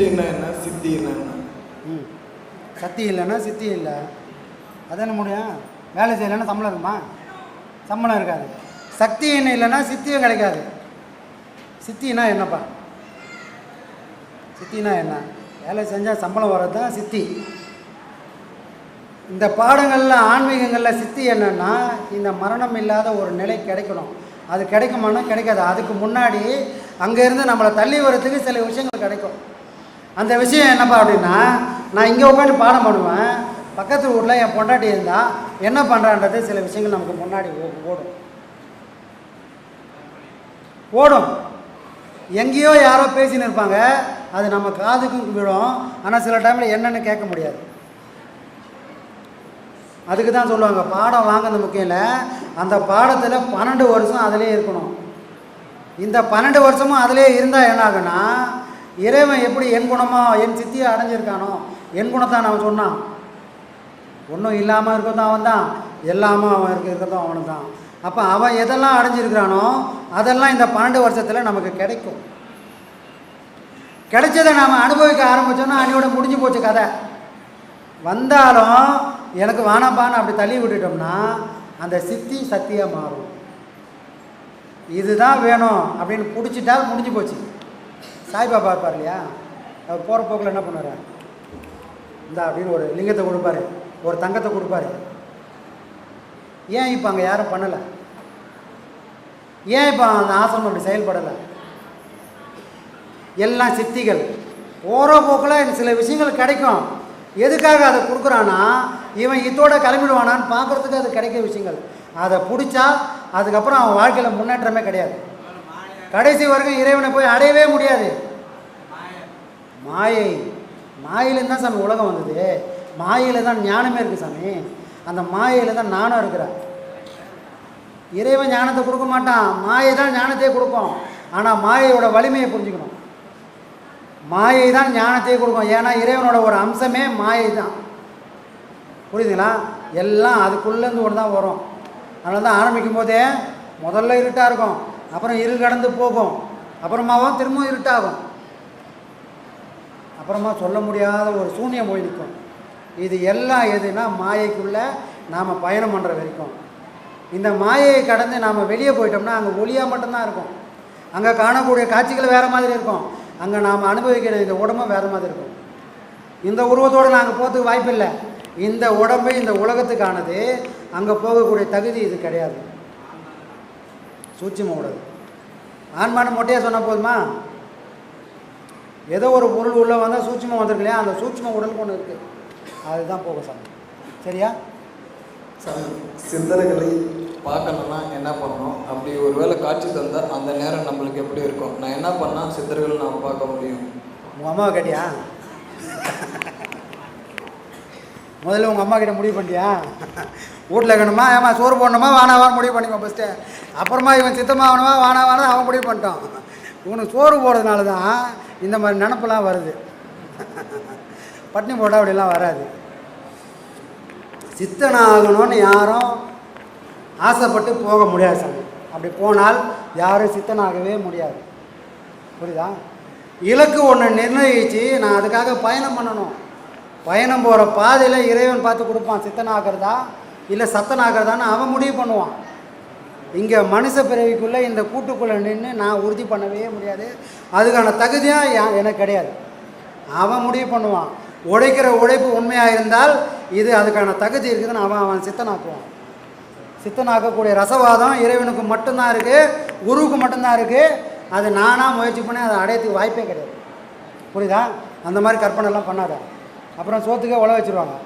சொல்பா சக்தின்னா என்ன? சித்தின்னா என்ன ம். சக்தி இல்லைன்னா சித்தி இல்லை. அதான முடியும்? வேலை செய்யலைன்னா சம்பளம் இருக்குமா? சம்பளம் இருக்காது. சக்தி என்ன இல்லைன்னா சித்தியும் கிடைக்காது. சித்தினா என்னப்பா? சித்தினா என்ன? வேலை செஞ்சால் சம்பளம் வர்றது தான் சித்தி. இந்த பாடங்களில் ஆன்மீகங்களில் சித்தி என்னென்னா இந்த மரணம் இல்லாத ஒரு நிலை கிடைக்கணும். அது கிடைக்குமானா கிடைக்காது. அதுக்கு முன்னாடி அங்கேருந்து நம்மளை தள்ளி வர்றதுக்கு சில விஷயங்கள் கிடைக்கும். அந்த விஷயம் என்னப்பா அப்படின்னா நான் இங்கே உட்காந்து பாடம் பண்ணுவேன் பக்கத்து வீட்டில் என் பொண்டாட்டி இருந்தால் என்ன பண்ணுறான்றது சில விஷயங்கள் நமக்கு முன்னாடி ஓ- ஓடும். ஓடும். எங்கேயோ யாரோ பேசின்னு இருப்பாங்க. அது நம்ம காதுக்கும் விடும் ஆனால் சில டைமில் என்னன்னு கேட்க முடியாது. அதுக்கு தான் சொல்லுவாங்க பாடம் வாங்கினது முக்கியம் இல்லை. அந்த பாடத்தில் பன்னெண்டு வருஷம் அதிலே இருக்கணும். இந்த பன்னெண்டு வருஷமும் அதிலே இருந்தால் என்ன ஆகுன்னா இறைவன் எப்படி என் குணமா என் சித்தியை அடைஞ்சிருக்கானோ என் குணத்தான் அவன் சொன்னான். ஒன்றும் இல்லாமல் இருக்கிறதும் அவன் தான் எல்லாமும் அவன் இருக்க இருக்கிறதும் அவனு தான் அப்போ அவன் எதெல்லாம் அடைஞ்சிருக்கிறானோ அதெல்லாம் இந்த பன்னெண்டு வருஷத்தில் நமக்கு கிடைக்கும். கிடைச்சதை நாம் அனுபவிக்க ஆரம்பித்தோன்னா அணியோட முடிஞ்சு போச்சு கதை. வந்தாலும் எனக்கு வானப்பான்னு அப்படி தள்ளி விட்டுட்டோம்னா அந்த சித்தி சத்தியாக மாறும். இதுதான் வேணும் அப்படின்னு பிடிச்சிட்டா முடிஞ்சு போச்சு. சாய்பாபா இருப்பார் இல்லையா? அவர் போகிற போக்கில் என்ன பண்ணுவார்? இந்தா அப்படின்னு ஒரு லிங்கத்தை கொடுப்பாரு. ஒரு தங்கத்தை கொடுப்பாரு. ஏன் இப்போ அங்கே யாரும் பண்ணலை? ஏன் இப்போ அந்த ஆசிரமம் அப்படி செயல்படலை? எல்லாம் சித்திகள். ஓரோ போக்கில் சில விஷயங்கள் கிடைக்கும். எதுக்காக அதை கொடுக்குறான்னா இவன் இதோட கிளம்பிடுவானான்னு பார்க்குறதுக்கு அது கிடைக்கிற விஷயங்கள். அதை பிடிச்சா அதுக்கப்புறம் அவன் வாழ்க்கையில் முன்னேற்றமே கிடையாது. கடைசி வரைக்கும் இறைவனை போய் அடையவே முடியாது. மாயை. மாயிலேருந்து தான் சாமி உலகம் வந்தது. மாயையில் தான் ஞானமே இருக்குது சாமி. அந்த மாயையில் தான் நானும் இருக்கிறேன். இறைவன் ஞானத்தை கொடுக்க மாட்டான். மாயை தான் ஞானத்தையே கொடுக்கும். ஆனால் மாயையோட வலிமையை புரிஞ்சுக்கணும். மாயை தான் ஞானத்தையே கொடுக்கும். ஏன்னா இறைவனோட ஒரு அம்சமே மாயை தான். புரியுதுங்களா? எல்லாம் அதுக்குள்ளேருந்து ஒன்று தான் வரும். அதனால தான் ஆரம்பிக்கும் போதே முதல்ல இருட்டாக இருக்கும். அப்புறம் இருள் கடந்து போகும். அப்புறமாவும் திரும்பவும் இருட்டாகும். அப்புறமா சொல்ல முடியாத ஒரு சூன்யம் போய் நிற்கும். இது எல்லாம் எதுனா மாயைக்குள்ளே நாம் பயணம் பண்ணுற வரைக்கும். இந்த மாயையை கடந்து நாம் வெளியே போயிட்டோம்னா அங்கே ஒளியாக மட்டும்தான் இருக்கும். அங்கே காணக்கூடிய காட்சிகள் வேறு மாதிரி இருக்கும். அங்கே நாம் அனுபவிக்கிற இந்த உடம்பும் வேறு மாதிரி இருக்கும். இந்த உருவத்தோடு நாங்கள் போகிறதுக்கு வாய்ப்பில்லை. இந்த உடம்பு இந்த உலகத்துக்கானது. அங்கே போகக்கூடிய தகுதி இது கிடையாது. சூட்சும உடல் ஆன்மானம் மொட்டையாக சொன்னால் போதுமா? ஏதோ ஒரு பொருள் உள்ளே வந்தால் சூட்சுமம் வந்திருக்கு இல்லையா? அந்த சூட்சும உடலுக்கு ஒன்று இருக்குது அதுதான் போக சாமி. சரியா? சாமி சித்தர்களை பார்க்கணுன்னா என்ன பண்ணணும்? அப்படி ஒருவேளை காட்சி தந்தால் அந்த நேரம் நம்மளுக்கு எப்படி இருக்கும்? நான் என்ன பண்ணால் சித்தர்கள் நாம் பார்க்க முடியும்? உங்கள் அம்மாவை கேட்டியா? முதல்ல உங்கள் அம்மா கிட்ட முடிவு பண்ணிட்டியா? வீட்டில் இருக்கணுமா? ஏமா சோறு போடணுமா? வானாவான்னு முடிவு பண்ணிக்கோ ஃபஸ்ட்டு அப்புறமா இவன் சித்தமாகணுமா வானாவானு அவன் முடிவு பண்ணிட்டான். இவனுக்கு சோறு போடுறதுனால தான் இந்த மாதிரி நினப்பெல்லாம் வருது. பட்னி போட்டால் அப்படிலாம் வராது. சித்தனாகணும்னு யாரும் ஆசைப்பட்டு போக முடியாது சாமி. அப்படி போனால் யாரும் சித்தனாகவே முடியாது. புரியுதா? இலக்கு ஒன்று நிர்ணயித்து நான் அதுக்காக பயணம் பண்ணணும். பயணம் போகிற பாதையில் இறைவன் பார்த்து கொடுப்பான் சித்தனாகிறதா? இல்லை சத்தனாகிறதான்னு அவன் முடிவு பண்ணுவான். இங்கே மனுஷ பிறவிக்குள்ளே இந்த கூட்டுக்குள்ளே நின்று நான் உறுதி பண்ணவே முடியாது. அதுக்கான தகுதியாக எனக்கு கிடையாது. அவன் முடிவு பண்ணுவான். உழைக்கிற உழைப்பு உண்மையாக இருந்தால் இது அதுக்கான தகுதி இருக்குதுன்னு அவன் அவன் சித்தனாக்குவான். சித்தனாக்கக்கூடிய ரசவாதம் இறைவனுக்கு மட்டும்தான் இருக்குது குருவுக்கு மட்டும்தான் இருக்குது அது நானாக முயற்சி பண்ணி அதை அடையத்துக்கு வாய்ப்பே கிடையாது. புரியுதா? அந்த மாதிரி கற்பனைலாம் பண்ணாத. அப்புறம் சோத்துக்கே உழ வச்சிருவாங்க.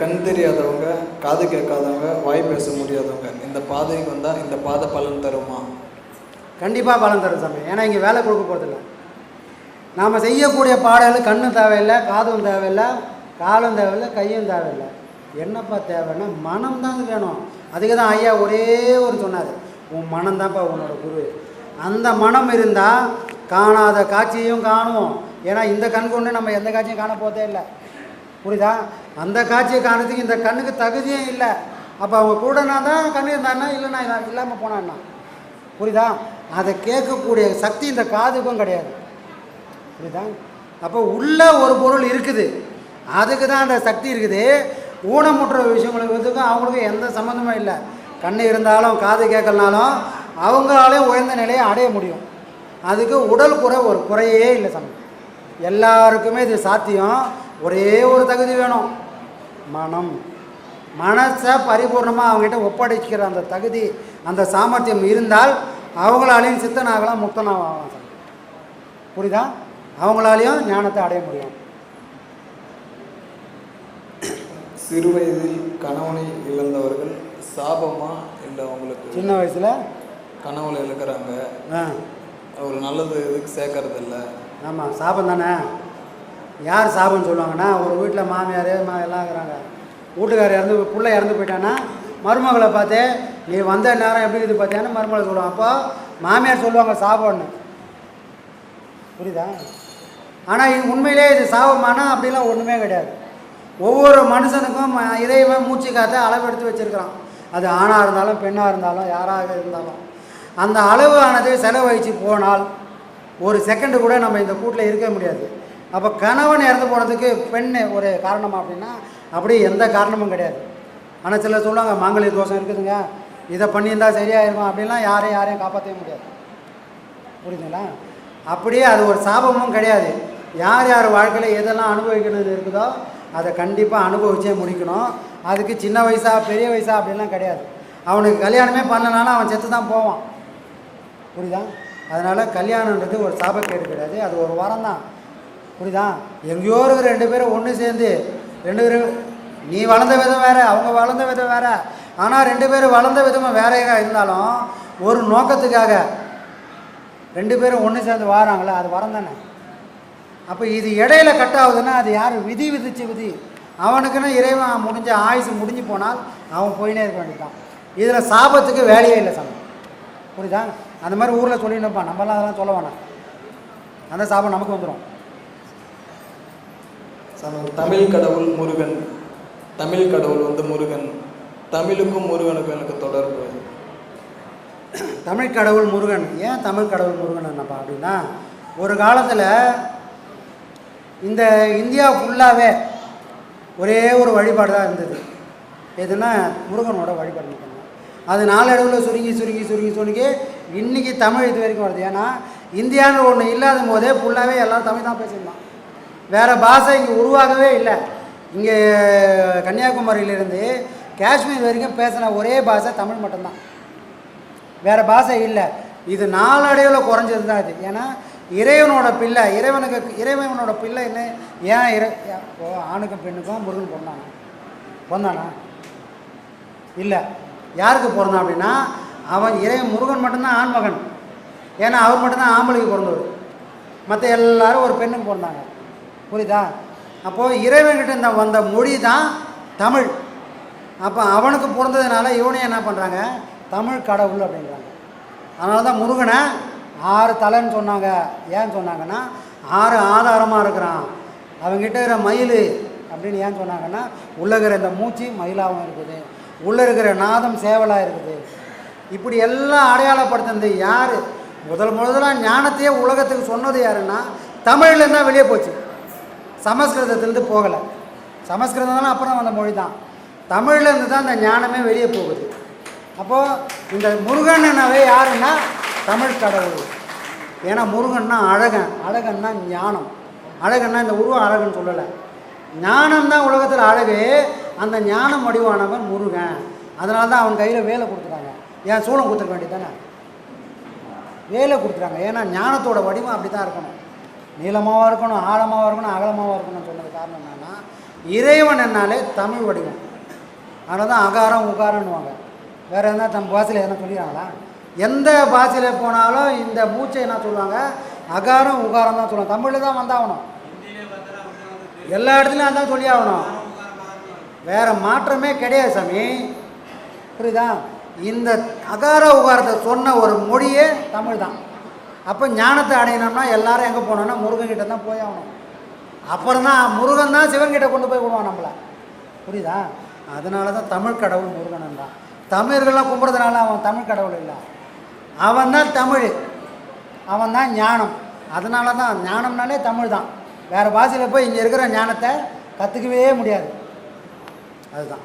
கண் தெரியாதவங்க காது கேட்காதவங்க வாய் பேச முடியாதவங்க இந்த பாதைக்கு வந்தால் இந்த பாதை பலன் தருமா? கண்டிப்பாக பலன் தரும் சாமி. ஏன்னா இங்கே வேலை கொடுக்க போகிறதில்ல நாம் செய்யக்கூடிய பாடல் கண்ணும் தேவையில்லை காதும் தேவையில்லை காலும் தேவையில்லை கையும் தேவையில்லை. என்னப்பா தேவைன்னா மனம் தான் வேணும். அதுக்கு தான் ஐயா ஒரே ஒரு சொன்னார். உன் மனம் தான்ப்பா உன்னோட குரு. அந்த மனம் இருந்தால் காணாத காட்சியையும் காணுவோம். ஏன்னா இந்த கண் கொண்டு நம்ம எந்த காட்சியும் காண போதே இல்லை. புரியுதா? அந்த காட்சியை காணத்துக்கு இந்த கண்ணுக்கு தகுதியும் இல்லை. அப்போ அவங்க கூடனா தான் கண்ணு இருந்தான்னா இல்லைன்னா இல்லாமல் போனான்னா. புரியுதா? அதை கேட்கக்கூடிய சக்தி இந்த காதுக்கும் கிடையாது. புரியுதா? அப்போ உள்ள ஒரு பொருள் இருக்குது. அதுக்கு தான் அந்த சக்தி இருக்குது. ஊனமுற்ற விஷயங்களுக்கு அவங்களுக்கும் எந்த சம்மந்தமும் இல்லை. கண்ணு இருந்தாலும் காது கேட்கலனாலும் அவங்களாலையும் உயர்ந்த நிலையை அடைய முடியும். அதுக்கு உடல் குறை ஒரு குறையே இல்லை சமம் எல்லாருக்குமே இது சாத்தியம். ஒரே ஒரு தகுதி வேணும். மனம். மனசை பரிபூர்ணமாக அவங்ககிட்ட ஒப்படைக்கிற அந்த தகுதி அந்த சாமர்த்தியம் இருந்தால் அவங்களாலையும் சித்தனாகலாம் முக்தனாகலாம் சாமி. புரியுதா? அவங்களாலையும் ஞானத்தை அடைய முடியும். சிறு வயதில் கணவனை இழந்தவர்கள் சாபமா? இல்லை அவங்களுக்கு சின்ன வயசில் கனவுல இழக்கிறாங்க. ஆ. ஒரு நல்லது இதுக்கு சேர்க்கறது இல்ல ஆமாம் சாபம் தானே? யார் சாபம்னு சொல்லுவாங்கன்னா ஒரு வீட்டில் மாமியார் மா எல்லாம் இருக்கிறாங்க. வீட்டுக்காரர் இறந்து பிள்ளை இறந்து போயிட்டான்னா மருமகளை பார்த்து நீ வந்த நேரம் எப்படி இது பார்த்தியான்னு மருமகளை சொல்லுவாங்க. அப்போ மாமியார் சொல்லுவாங்க சாபம்னு. புரியுதா? ஆனால் இது உண்மையிலே இது சாபமானா அப்படிலாம் ஒன்றுமே கிடையாது. ஒவ்வொரு மனுஷனுக்கும் இறைவன் மூச்சு காற்ற அளவெடுத்து வச்சுருக்கிறான். அது ஆணாக இருந்தாலும் பெண்ணாக இருந்தாலும் யாராக இருந்தாலும். அந்த அளவு ஆனது செலவழித்து போனால் ஒரு செகண்டு கூட நம்ம இந்த கூட்டில் இருக்க முடியாது. அப்போ கணவன் இறந்து போனதுக்கு பெண் ஒரு காரணமா அப்படின்னா அப்படி எந்த காரணமும் கிடையாது. ஆனால் சிலர் சொல்லுவாங்க மாங்கலிய தோஷம் இருக்குதுங்க. இதை பண்ணியிருந்தா சரியாயிருமா? அப்படின்லாம் யாரையும் யாரையும் காப்பாற்றவே முடியாது. புரியுதுங்களா? அப்படியே அது ஒரு சாபமும் கிடையாது. யார் யார் வாழ்க்கையில் எதெல்லாம் அனுபவிக்கிறது இருக்குதோ அதை கண்டிப்பாக அனுபவிச்சே முடிக்கணும். அதுக்கு சின்ன வயசா பெரிய வயசா அப்படிலாம் கிடையாது. அவனுக்கு கல்யாணமே பண்ணலனாலும் அவன் செத்து தான் போவான். புரியுதா? அதனால் கல்யாணன்றது ஒரு சாபக்கேடு கிடையாது அது ஒரு வரம் தான் புரியுதா? எங்கேயோ இருக்கிற ரெண்டு பேரும் ஒன்று சேர்ந்து ரெண்டு பேரும் நீ வளர்ந்த விதம் வேறு அவங்க வளர்ந்த விதம் வேறு. ஆனால் ரெண்டு பேரும் வளர்ந்த விதமாக வேறையாக இருந்தாலும் ஒரு நோக்கத்துக்காக ரெண்டு பேரும் ஒன்று சேர்ந்து வாராங்களே அது வரம் தானே? அப்போ இது இடையில கட் ஆகுதுன்னா அது யார்? விதி விதிச்சு விதி. அவனுக்குன்னு இறைவன் முடிஞ்ச ஆயுசு முடிஞ்சு போனால் அவன் போயினே இருக்க வேண்டியதான் இதில் சாபத்துக்கு வேலையே இல்லை சமம் புரியுதா? அந்த மாதிரி ஊரில் சொல்லிட்டு இருப்பான் நம்மலாம் அதெல்லாம் சொல்ல வேணாம். அந்த சாபம் நமக்கு வந்துடும் தமிழ் கடவுள் முருகன் தமிழ் கடவுள் வந்து முருகன் தமிழுக்கும் முருகனுக்கும் எனக்கு தொடர்பு. தமிழ் கடவுள் முருகன். ஏன் தமிழ் கடவுள் முருகன் என்னப்பா அப்படின்னா ஒரு காலத்தில் இந்த இந்தியா ஃபுல்லாகவே ஒரே ஒரு வழிபாடு தான் இருந்தது. எதுனா முருகனோட வழிபாடு மட்டும்தான். அது நாளடைவில் சுருங்கி சுருங்கி சுருங்கி சுருங்கி இன்றைக்கி தமிழ் இது வரைக்கும் வருது. ஏன்னா இந்தியான்னு ஒன்று இல்லாத போதே ஃபுல்லாகவே எல்லோரும் தமிழ் தான் பேசியிருந்தான் வேறு பாஷை இங்கே உருவாகவே இல்லை. இங்கே கன்னியாகுமரியிலேருந்து காஷ்மீர் வரைக்கும் பேசின ஒரே பாஷை தமிழ் மட்டும்தான். வேறு பாஷை இல்லை. இது நாளடைவில் குறைஞ்சது தான் இது. ஏன்னா இறைவனோட பிள்ளை இறைவனுக்கு இறைவனோட பிள்ளை என்ன? ஏன் இறை ஓ ஆணுக்கும் பெண்ணுக்கும் முருகன் பிறந்தானா? பிறந்தானா? இல்லை. யாருக்கு பிறந்தான் அப்படின்னா அவன் இறைவன் முருகன் மட்டும்தான் ஆண்மகன். ஏன்னா அவர் மட்டும்தான் ஆம்பளைக்கு பிறந்தவர் மற்ற எல்லாரும் ஒரு பெண்ணுக்கு பிறந்தாங்க புரியுதா? அப்போது இறைவன்கிட்ட இந்த வந்த மொழி தான் தமிழ். அப்போ அவனுக்கு பிறந்ததுனால இவனையும் என்ன பண்ணுறாங்க தமிழ் கடவுள் அப்படின்றாங்க. அதனால தான் முருகனை ஆறு தலைன்னு சொன்னாங்க. ஏன் சொன்னாங்கன்னா ஆறு ஆதாரமாக இருக்கிறான். அவங்ககிட்ட இருக்கிற மயில் அப்படின்னு ஏன் சொன்னாங்கன்னா உள்ளே இருக்கிற இந்த மூச்சு மயிலாகவும் இருக்குது. உள்ளே இருக்கிற நாதம் சேவலாக இருக்குது. இப்படி எல்லாம் அடையாளப்படுத்தினது யார்? முதல் முதலாக ஞானத்தையே உலகத்துக்கு சொன்னது யாருன்னா தமிழ்லேருந்து தான் வெளியே போச்சு. சமஸ்கிருதத்துலேருந்து போகலை. சமஸ்கிருதம் அப்புறம் வந்த மொழி தான். தமிழ்லேருந்து தான் இந்த ஞானமே வெளியே போகுது. அப்போது இந்த முருகன்னாவே யாருன்னா தமிழ் கடவுள். ஏன்னா முருகன்னா அழகன். அழகன்னா ஞானம். அழகன்னா இந்த உருவம் அழகுன்னு சொல்லலை. ஞானம் தான் உலகத்தில் அழகு அந்த ஞானம் வடிவானவன் முருகன். அதனால தான் அவன் கையில் வேலை கொடுத்துட்டாங்க. ஏன் சூளம் கொடுத்துருக்க வேண்டியது தானே வேலை கொடுத்துறாங்க ஏன்னா ஞானத்தோட வடிவம் அப்படி தான் இருக்கணும். நீளமாகவும் இருக்கணும் ஆழமாகவும் இருக்கணும் அகலமாகவும் இருக்கணும்னு சொன்னது காரணம் என்னென்னா இறைவன் என்னாலே தமிழ் வடிவம். அதனால் தான் அகாரம் உகாரம்னுவாங்க. வேறு எதனா தம் பாஷையில் எதனா சொல்லிடுறாங்களா எந்த பாஷையில் போனாலும் இந்த மூச்சை என்ன சொல்லுவாங்க? அகாரம் உகாரம் தான் சொல்லுவாங்க. தமிழில் தான் வந்தாகணும். எல்லா இடத்துலையும் அதான் சொல்லி ஆகணும் வேறு மாற்றமே கிடையாது சாமி. புரியுதா? இந்த அகார உகாரத்தை சொன்ன ஒரு மொழியே தமிழ் தான் அப்போ ஞானத்தை அடையணும்னா எல்லாரும் எங்கே போனோம்னா முருகன்கிட்ட தான் போய் ஆகணும். அப்புறம் தான் முருகன் தான் சிவன்கிட்ட கொண்டு போய் விடுவான் நம்மளை. புரியுதா? அதனால தான் தமிழ் கடவுள் முருகன் தான் தமிழர்கள்லாம் கும்பிட்றதுனால அவன் தமிழ் கடவுள் இல்லை. அவன் தான் தமிழ். அவன் தான் ஞானம். அதனால தான் ஞானம்னாலே தமிழ் தான் வேறு பாஷையில் போய் இங்கே இருக்கிற ஞானத்தை கற்றுக்கவே முடியாது. அதுதான்.